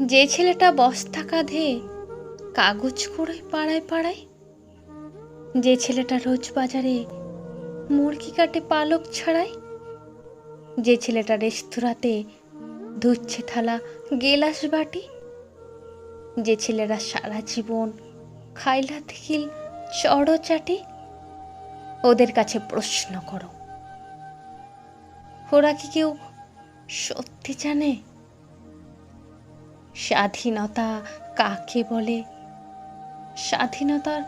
যে ছেলেটা বস্তা কাঁধে কাগজ কুড়োয় পাড়ায় পাড়ায়। যে ছেলেটা রোজ বাজারে মুরগি কাটে পালক ছাড়ায়। যে ছেলেটা রেস্তোরাঁতে ধুচ্ছে থালা গেলাস বাটি। যে ছেলেরা সারা জীবন খাইলা থিকিল চড়ো চাটি। ওদের কাছে প্রশ্ন করো, ওরা কি কেউ সত্যি জানে? স্বাধীনতা কাকে বলে? স্বাধীনতার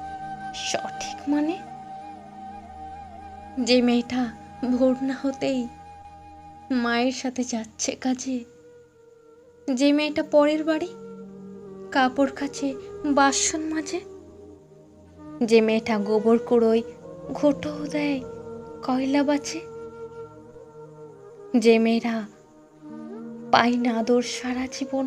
সঠিক মানে? যে মেয়েটা ভোর না হতেই মায়ের সাথে যাচ্ছে কাজে, যে মেয়েটা পরের বাড়ি, কাপড় কাছে বাসন মাঝে যে মেয়েটা গোবর কুড়োয় ঘুটো দেয় কয়লা বাছে, যে মেয়েরা পাই না আদর সারা জীবন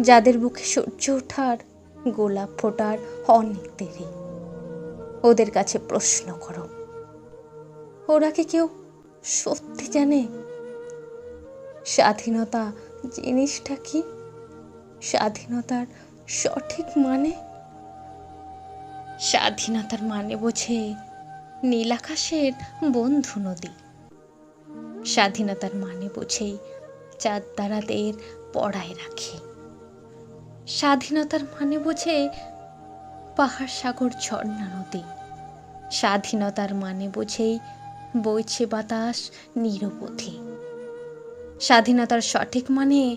যাদের বুকে সূর্য ওঠার, গোলাপ ফোটার অনেক দেরি। ওদের কাছে প্রশ্ন করো। ওরা কি কেউ সত্যি জানে? স্বাধীনতা জিনিসটা কি? স্বাধীনতার সঠিক মানে? স্বাধীনতার মানে বোঝে নীল আকাশের বন্ধু নদী। স্বাধীনতার মানে বোঝেই চাঁদ তারাদের পড়ায় রাখে। স্বাধীনতার মানে বোঝে পাহাড়, সাগর, ঝর্ণা, নদী। স্বাধীনতার মানে বোঝেই বইছে বাতাস, নিরবধি। স্বাধীনতার সঠিক মানে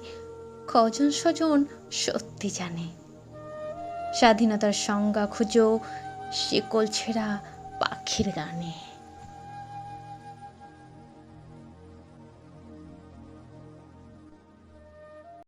কজন স্বজন সত্যি জানে। স্বাধীনতার সংজ্ঞা খুঁজো শিকল ছেঁড়া পাখির গানে।